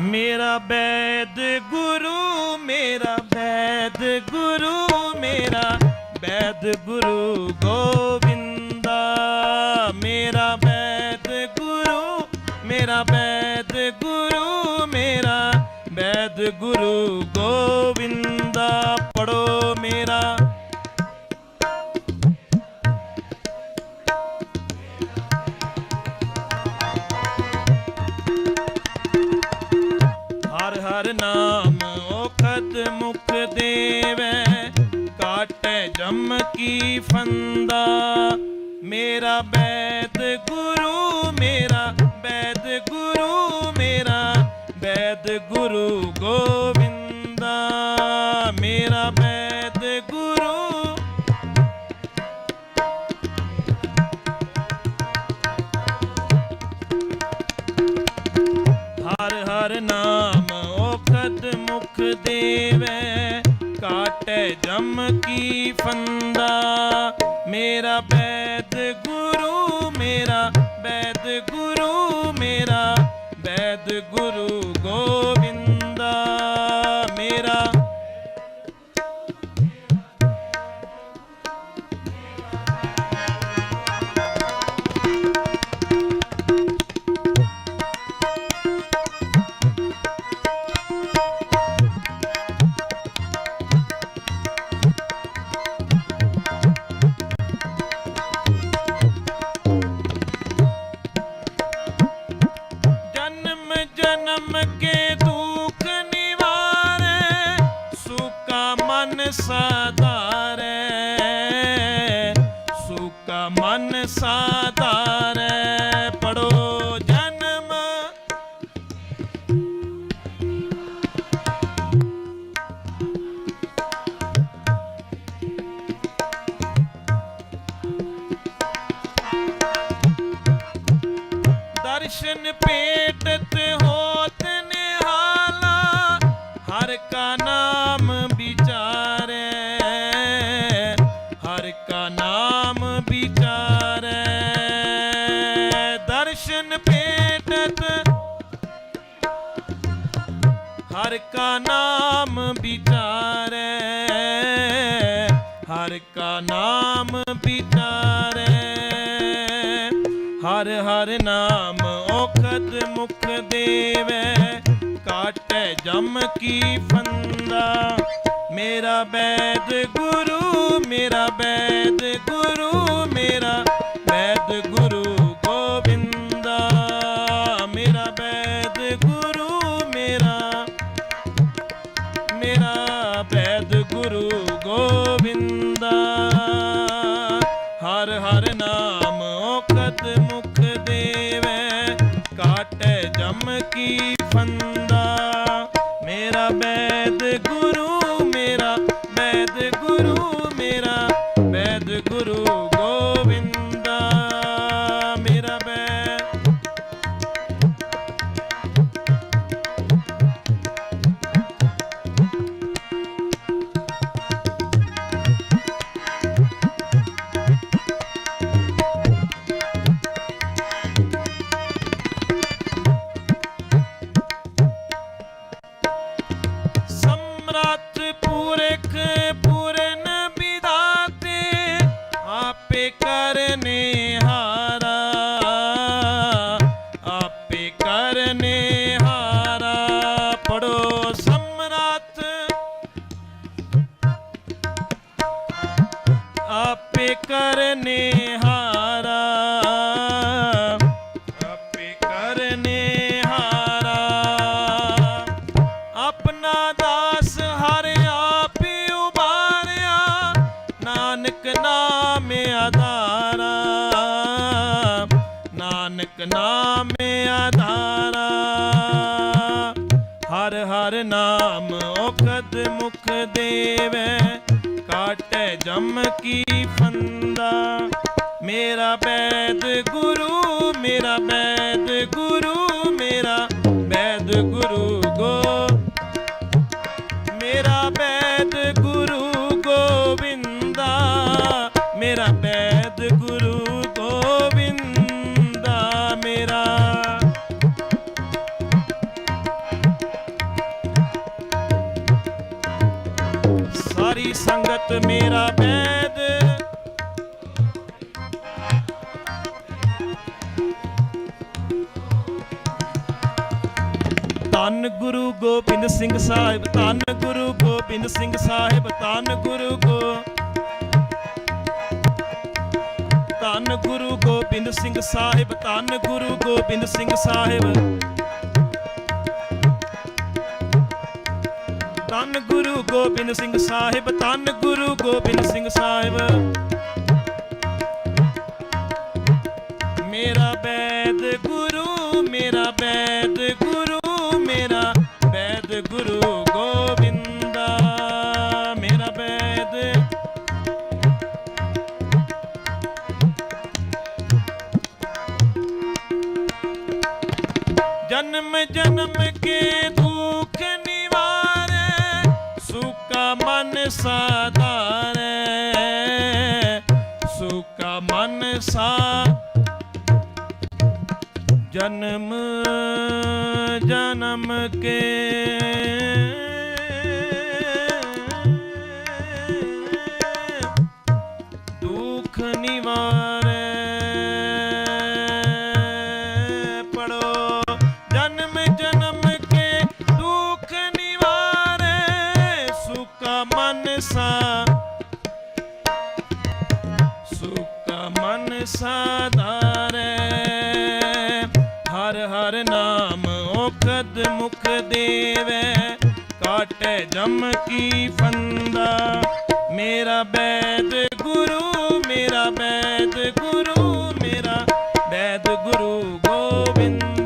ਮੇਰਾ ਬੈਦ ਗੁਰੂ ਮੇਰਾ ਬੈਦ ਗੁਰੂ ਮੇਰਾ ਬੈਦ ਗੁਰੂ ਗੋਬਿੰਦਾ ਮੇਰਾ ਮੇਰਾ ਬੈਦ ਗੁਰੂ ਮੇਰਾ ਬੈਦ ਗੁਰੂ ਗੋਬਿੰਦਾ ਪੜੋ ਮੇਰਾ। ਹਰ ਹਰ ਨਾਮ ਓਖਦ ਮੁਖ ਦੇਵੈ, ਕਾਟੈ ਜਮ ਕੀ ਫੰਦਾ। ਮੇਰਾ ਬੈਦ ਗੁਰੂ ਬੈਦ ਗੁਰੂ ਗੋਬਿੰਦਾ ਮੇਰਾ ਬੈਦ ਗੁਰੂ। ਹਰ ਹਰ ਨਾਮ ਓਖਦ ਮੁਖ ਦੇਵੈ, ਕਾਟੈ ਜਮ ਕੀ ਫੰਦਾ। ਮੇਰਾ ਬੈਦ ਗੁਰੂ, ਮੇਰਾ ਬੈਦ ਗੁਰੂ। ਮਨ ਸਾਧਾਰੈ ਸੁਕਾ ਮਨ ਸਾਧਾਰੈ। ਕਾ ਨਾਮ ਵਿਚਾਰੈ, ਹਰ ਕਾ ਨਾਮ ਵਿਚਾਰੈ। ਹਰ ਹਰ ਨਾਮ ਓਖਦ ਮੁਖ ਦੇਵੈ, ਕਾਟੈ ਜਮ ਕੀ ਫੰਦਾ। ਮੇਰਾ ਬੈਦ ਗੁਰੂ ਬੈਦ ਕਰਨੇ ਹਾਰਾ ਨਾਨਕ ਨਾਮ ਆਧਾਰਾ। ਹਰ ਹਰ ਨਾਮ ਓਖਦ ਮੁਖ ਦੇਵੈ। ਕਾਟੈ ਜਮ ਕੀ ਫੰਦਾ। ਮੇਰਾ ਬੈਦ ਗੁਰੂ ਪੁੱਤ ਮੇਰਾ ਬੈਦ। ਧੰਨ ਗੁਰੂ ਗੋਬਿੰਦ ਸਿੰਘ ਸਾਹਿਬ, ਧੰਨ ਗੁਰੂ ਗੋਬਿੰਦ ਸਿੰਘ ਸਾਹਿਬ, ਧੰਨ ਗੁਰੂ ਗੋ ਧੰਨ ਗੁਰੂ ਗੋਬਿੰਦ ਸਿੰਘ ਸਾਹਿਬ, ਧੰਨ ਗੁਰੂ ਗੋਬਿੰਦ ਸਿੰਘ ਸਾਹਿਬ। ਧੰਨ ਗੁਰੂ ਗੋਬਿੰਦ ਸਿੰਘ ਸਾਹਿਬ ਧੰਨ ਗੁਰੂ ਗੋਬਿੰਦ ਸਿੰਘ ਸਾਹਿਬ। ਮੇਰਾ ਬੈਦ ਗੁਰੂ, ਮੇਰਾ ਬੈਦ ਗੁਰੂ, ਮੇਰਾ ਬੈਦ ਗੁਰੂ ਗੋਬਿੰਦਾ। ਮੇਰਾ ਬੈਦ ਜਨਮ ਜਨਮ ਕੇ ਦੁੱਖ ਮਨ ਸਾਧਾਰੇ ਸੁਖਾ ਮਨ ਸਾ ਜਨਮ ਜਨਮ ਕੇ ਦੇਵੇ, ਕਾਟੇ ਜਮ ਕੀ ਫੰਦਾ। ਮੇਰਾ ਬੈਦ ਗੁਰੂ, ਮੇਰਾ ਬੈਦ ਗੁਰੂ, ਮੇਰਾ ਬੈਦ ਗੁਰੂ ਗੋਬਿੰਦ।